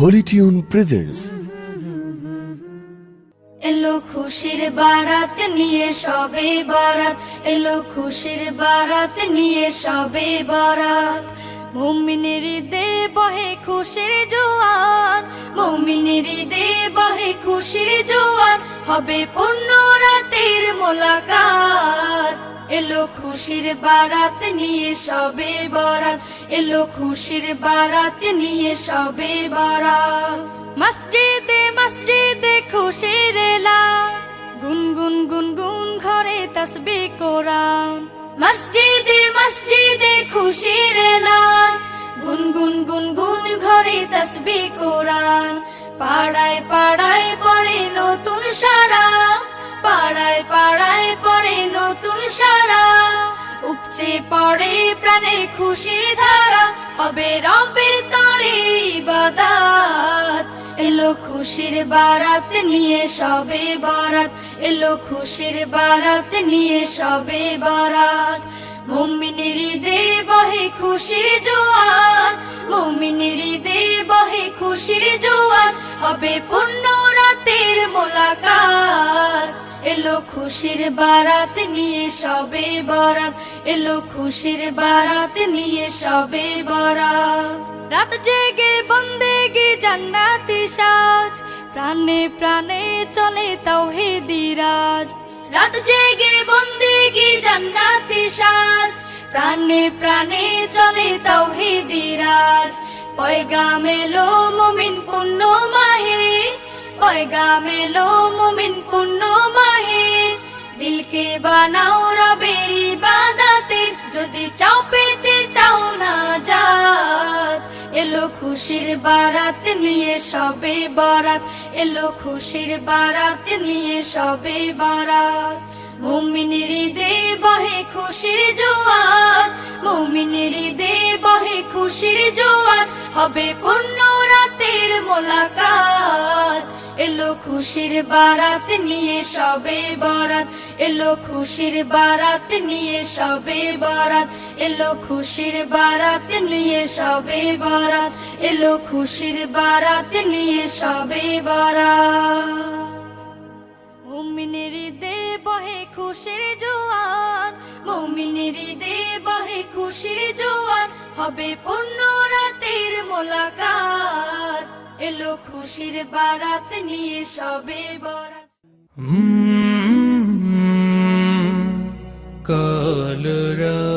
Holi tune presents এলো খুশির বারাত নিয়ে সবে বারাত। এলো খুশির বারাত নিয়ে সবে বারাত। মুমিনের দে বহে খুশির জোয়ান। মুমিনের দে বহে খুশির জোয়ান। হবে পূর্ণ রাতের মোলাকাত। খুশির বারাত নিয়ে সবে বরাত। এলো খুশির বারাত নিয়ে সবে বরাত। মসজিদে মসজিদে খুশির এলা গুনগুন গুনগুন ঘরে তসবি কোরআন। মসজিদে মসজিদে খুশির এলা গুনগুন গুনগুন ঘরে তসবি কোরআন। পাড়ায় পাড়ায় পড়ে নতুন উপচে পড়ে, প্রাণে খুশি ধারা হবে রবের তরে ইবাদাত। এলো খুশির বারাত নিয়ে সবে বারাত, এলো খুশির বারাত নিয়ে সবে বারাত। মুমিনের দে বহে খুশির জোয়ার, মুমিনের দে বহে খুশির জোয়ার হবে পূর্ণ রাতের মোলাকাত। এলো খুশির বারাত নিয়ে সবে বরাত। এলো খুশির বারাত নিয়ে সবে বরাত। রাত জেগে বন্দেগি জান্নাতি সাজ। প্রাণে প্রাণে চলে তাওহিদি রাজ। রাত জেগে বন্দেগি জান্নাতি সাজ। প্রাণে প্রাণে চলে তাওহিদি রাজ। পয়গাম এলো মুমিন পুণ্য মাহে পয়গাম এলো মুমিন পুণ্য মাহে দিলকে বানাও রবের ইবাদতে, যদি চাও পেতে চাও না যাত এলো খুশির বারাত নিয়ে সবে বারাত, এলো খুশির বারাত নিয়ে সবে বারাত। মুমিনের দে বহে খুশির জোয়ার মুমিনের দে বহে খুশির জোয়ার, হবে পূর্ণ রাতের মোলাকাত। এলো খুশির বারাত নিয়ে, সবে বরাত। এলো খুশির বারাত নিয়ে, সবে বারাত। এলো খুশির বারাত নিয়ে, সবে বারাত। এলো খুশির বারাত নিয়ে, সবে বারাত। মুমিনের দে বহে খুশির জোয়ার মুমিনের দে বহে খুশির জোয়ার হবে পূর্ণ রাতের মোলাকাত। এলো খুশির বারাত নিয়ে সবে বরাত। কালরা